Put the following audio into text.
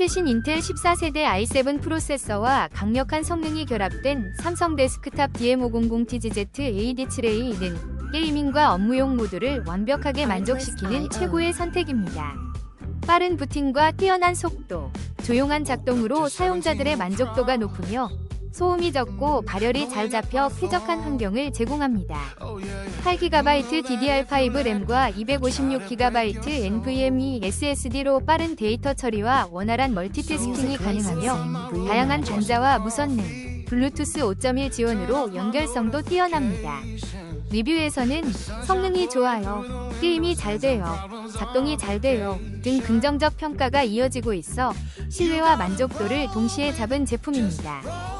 최신 인텔 14세대 i7 프로세서와 강력한 성능이 결합된 삼성 데스크탑 DM500TGZ AD7A는 게이밍과 업무용 모두를 완벽하게 만족시키는 최고의 선택입니다. 빠른 부팅과 뛰어난 속도, 조용한 작동으로 사용자들의 만족도가 높으며 소음이 적고 발열이 잘 잡혀 쾌적한 환경을 제공합니다. 8GB DDR5 램과 256GB NVMe SSD로 빠른 데이터 처리와 원활한 멀티태스킹이 가능하며 다양한 단자와 무선능, 블루투스 5.1 지원으로 연결성도 뛰어납니다. 리뷰에서는 성능이 좋아요, 게임이 잘 돼요, 작동이 잘 돼요 등 긍정적 평가가 이어지고 있어 신뢰와 만족도를 동시에 잡은 제품입니다.